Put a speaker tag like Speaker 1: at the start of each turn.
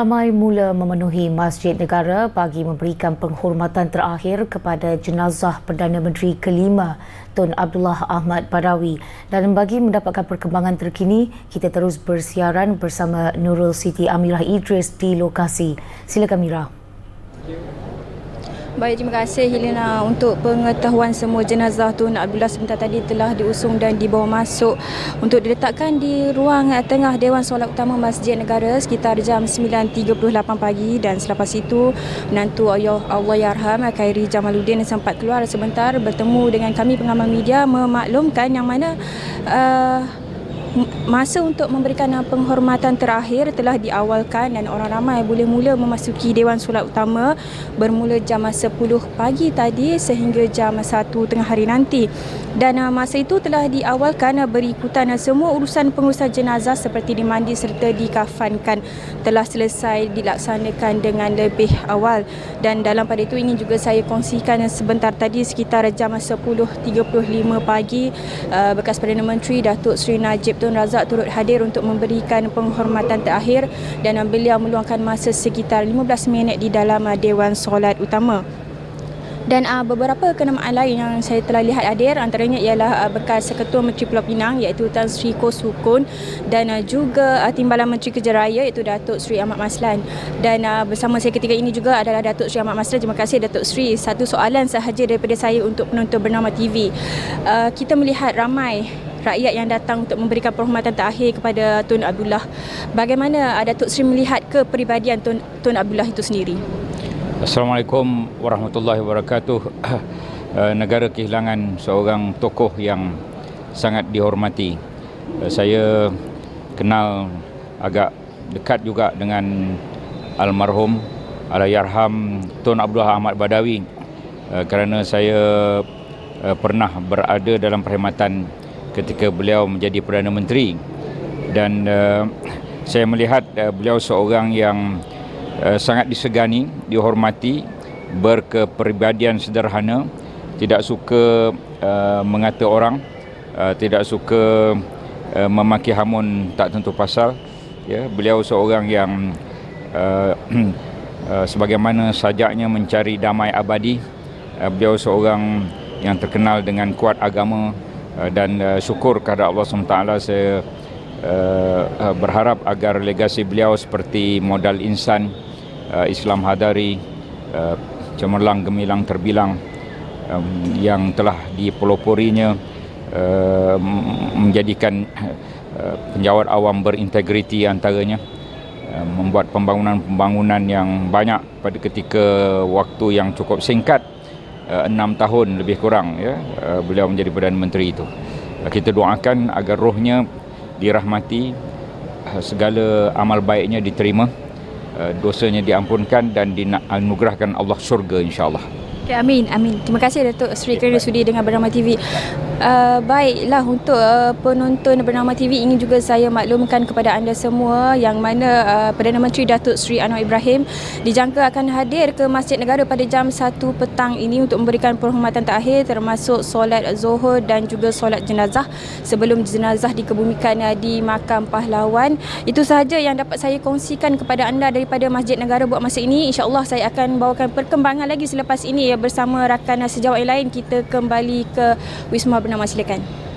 Speaker 1: ramai mula memenuhi Masjid Negara bagi memberikan penghormatan terakhir kepada jenazah Perdana Menteri kelima Tun Abdullah Ahmad Badawi. Dan bagi mendapatkan perkembangan terkini, kita terus bersiaran bersama Nurul Siti Amirah Idris di lokasi. Silakan Mira.
Speaker 2: Baik, terima kasih Helena. Untuk pengetahuan semua jenazah Tun Abdullah sebentar tadi telah diusung dan dibawa masuk untuk diletakkan di ruang tengah Dewan Solat Utama Masjid Negara sekitar jam 9.38 pagi. Dan selepas itu menantu ayah Allah Yarham Khairi Jamaluddin sempat keluar sebentar bertemu dengan kami pengamal media memaklumkan yang mana uh, masa untuk memberikan penghormatan terakhir telah diawalkan dan orang ramai boleh mula memasuki Dewan Solat Utama bermula jam 10 pagi tadi sehingga jam 1 tengah hari nanti. Dan masa itu telah diawalkan berikutan semua urusan pengurusan jenazah seperti dimandi serta dikafankan telah selesai dilaksanakan dengan lebih awal. Dan dalam pada itu ingin juga saya kongsikan sebentar tadi sekitar jam 10.35 pagi bekas Perdana Menteri Datuk Seri Najib Tun Razak turut hadir untuk memberikan penghormatan terakhir dan beliau meluangkan masa sekitar 15 minit di dalam Dewan Solat Utama. Dan uh, beberapa kenamaan lain yang saya telah lihat hadir antaranya ialah uh, bekas Ketua Menteri Pulau Pinang iaitu Tan Sri Kos Sukun dan uh, juga uh, Timbalan Menteri Kerja Raya iaitu Datuk Sri Ahmad Maslan. Dan uh, bersama saya ketika ini juga adalah Datuk Sri Ahmad Maslan. Terima kasih Datuk Sri. Satu soalan sahaja daripada saya untuk penonton bernama TV. Uh, kita melihat ramai rakyat yang datang untuk memberikan penghormatan terakhir kepada Tun Abdullah. Bagaimana uh, Datuk Sri melihat kepribadian Tun, Tun Abdullah itu sendiri?
Speaker 3: Assalamualaikum warahmatullahi wabarakatuh. Negara kehilangan seorang tokoh yang sangat dihormati. Saya kenal agak dekat juga dengan almarhum Allahyarham Tun Abdullah Ahmad Badawi kerana saya pernah berada dalam perkhidmatan ketika beliau menjadi Perdana Menteri dan saya melihat beliau seorang yang uh, sangat disegani, dihormati, berkepribadian sederhana, tidak suka uh, mengata orang, uh, tidak suka uh, memaki hamun tak tentu pasal. Ya, beliau seorang yang uh, uh, sebagaimana sajaknya mencari damai abadi. Uh, beliau seorang yang terkenal dengan kuat agama uh, dan uh, syukur kepada Allah SWT saya uh, berharap agar legasi beliau seperti modal insan uh, Islam Hadari uh, cemerlang gemilang terbilang um, yang telah dipeloporinya uh, menjadikan uh, penjawat awam berintegriti antaranya membuat pembangunan-pembangunan yang banyak pada ketika waktu yang cukup singkat enam tahun lebih kurang ya uh, beliau menjadi Perdana Menteri itu uh, kita doakan agar rohnya dirahmati segala amal baiknya diterima Eh, dosanya diampunkan dan dianugerahkan Allah syurga insyaAllah.
Speaker 2: Okay, amin, amin. Terima kasih Datuk Sri kerana sudi dengan Bernama TV. Uh, baiklah untuk uh, penonton bernama TV ingin juga saya maklumkan kepada anda semua yang mana uh, Perdana Menteri Datuk Seri Anwar Ibrahim dijangka akan hadir ke Masjid Negara pada jam 1 petang ini untuk memberikan penghormatan terakhir termasuk solat zuhur dan juga solat jenazah sebelum jenazah dikebumikan uh, di makam pahlawan. Itu sahaja yang dapat saya kongsikan kepada anda daripada Masjid Negara buat masa ini. InsyaAllah saya akan bawakan perkembangan lagi selepas ini ya bersama rakan sejawat lain kita kembali ke Wisma bernama silakan.